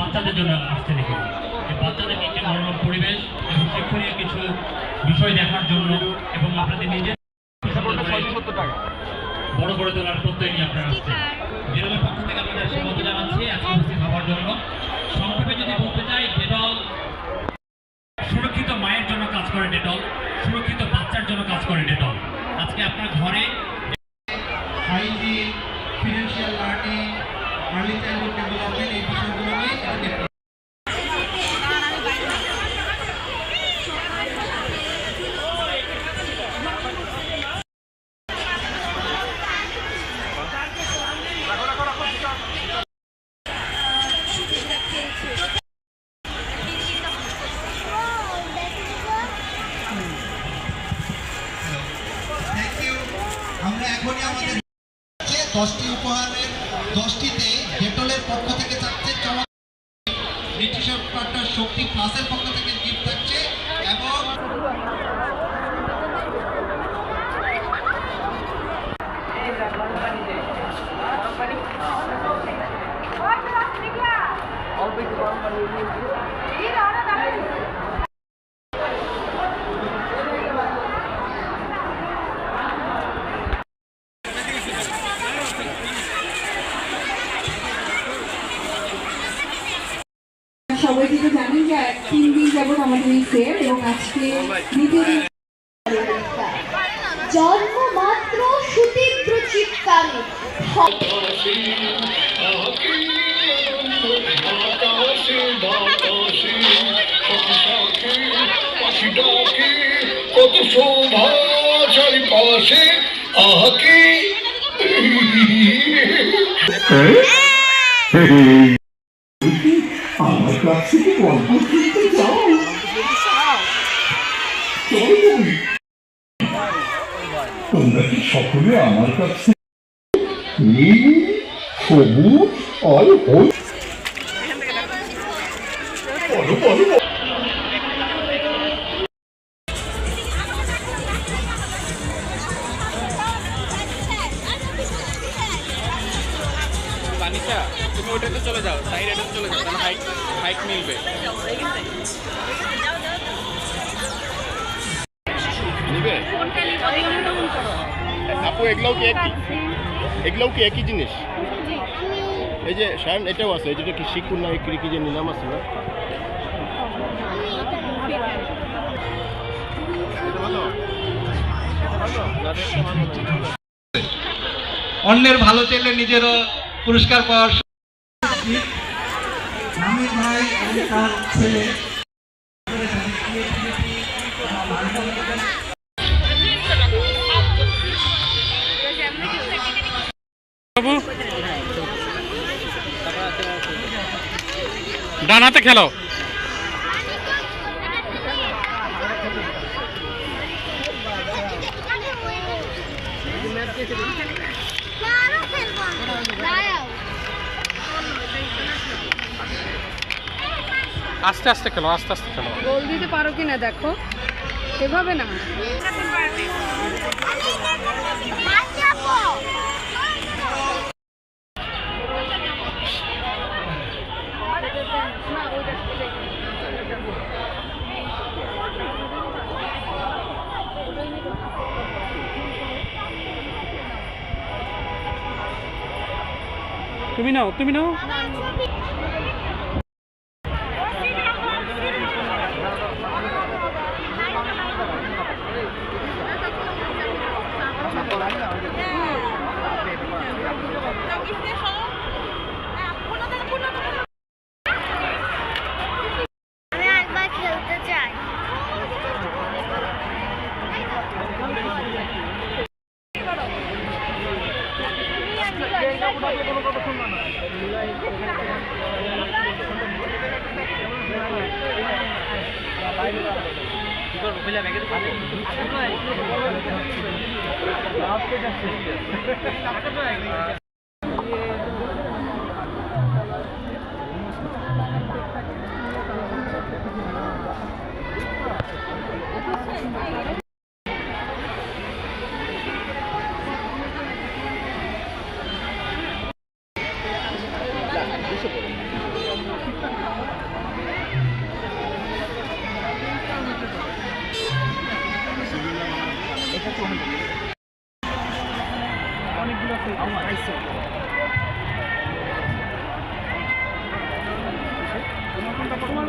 বাচ্চাদের জন্য এখানে এই একটি মনোরম পরিবেশ এবং শিক্ষণীয় কিছু বিষয় দেখার জন্য এবং আপনাদের নিজের বড় তোলার প্রত্যয় নিয়ে আপনারা আসছেন। পক্ষ থেকে আপনাদের স্বাগত জানাচ্ছি। আজকে উপস্থিত হওয়ার জন্য সংক্ষেপে যদি বলতে চাই, ডেটল সুরক্ষিত মায়ের জন্য কাজ করে ডেটল, সুরক্ষিত বাচ্চার জন্য কাজ করে ডেটল। আজকে আপনার ঘরে আমরা এখনই আমাদের দশটি উপহারের, দশটিতে ডেটলের পক্ষ থেকে থাকছে নিউট্রিশন শক্তি প্লাসের পক্ষ থেকে গিফট থাকছে এবং সবাই কিন্তু জানেন যে তিন দিন যাবত আমাদের এই ফেয়ার এবং আজকে দ্বিতীয় দিন জন্ম মাত্র সুতীব্র চিৎকারে। কত শোভা চারিপাশে আহাকে আমার কাছ থেকে গল্প শুনতে চাও চলো তুমি। তোমরা কি সকলে আমার কাছে নীল সবুজ আর হলুদ বলো বলো তানিশা তুমি ওটাতে চলে যাও সাইড এটাতে চলে যাও তাহলে হাইট হাইট মিলবে। নিবে? আপু এগুলোও কি একই? এগুলোও কি একই জিনিস? এই যে এটাও আছে কি শিখুন না কি কি যে নিলাম আছে না? অন্যের ভালো চাইলে নিজেরও পুরস্কার পাওয়ার আমি ভাই এবং তার ছেলে। ডান হাতে খেলো। দাঁড়াও আস্তে আস্তে খেলো আস্তে আস্তে খেলো। গোল দিতে পারো কি না দেখো। এভাবে না। তুমি নাও তুমি নাও। আমি ব্যাগে অনেকগুলো আইসে তোমার কোনটা পছন্দ